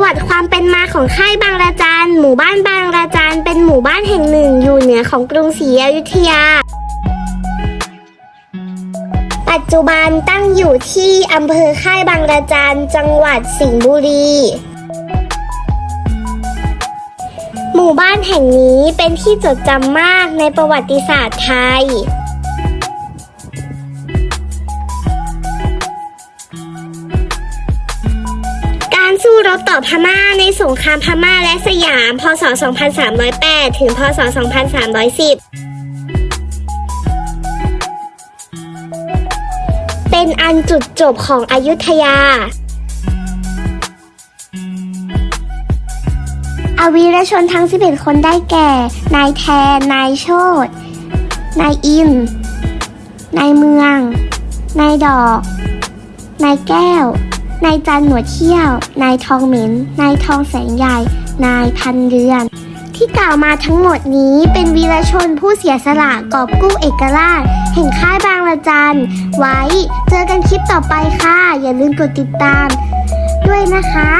วัดความเป็นมาของค่ายบางระจัน หมู่บ้านบางระจัน เป็นหมู่บ้านแห่งหนึ่งอยู่เหนือของกรุงศรีอยุธยา ปัจจุบันตั้งอยู่ที่อำเภอค่ายบางระจัน จังหวัดสิงห์บุรีหมู่บ้านแห่งนี้เป็นที่จดจำมากในประวัติศาสตร์ไทย สู้รบต่อพม่าในสงครามพม่าและสยาม พศ 2308 ถึง พศ 2310เป็นอันจุดจบของอยุธยา อาวีรชนทั้ง 11 คนได้แก่ นายแทน นายโชตนายอิน นายเมือง นายดอก นายแก้ว นายจันหนวดเที่ยว นายทองเหม็น นายทองแสงใหญ่ นายพันเรือน ที่กล่าวมาทั้งหมดนี้เป็นวีรชนผู้เสียสละกอบกู้เอกราช แห่งค่ายบางระจัน ไว้เจอกันคลิปต่อไปค่ะ อย่าลืมกดติดตามด้วยนะคะ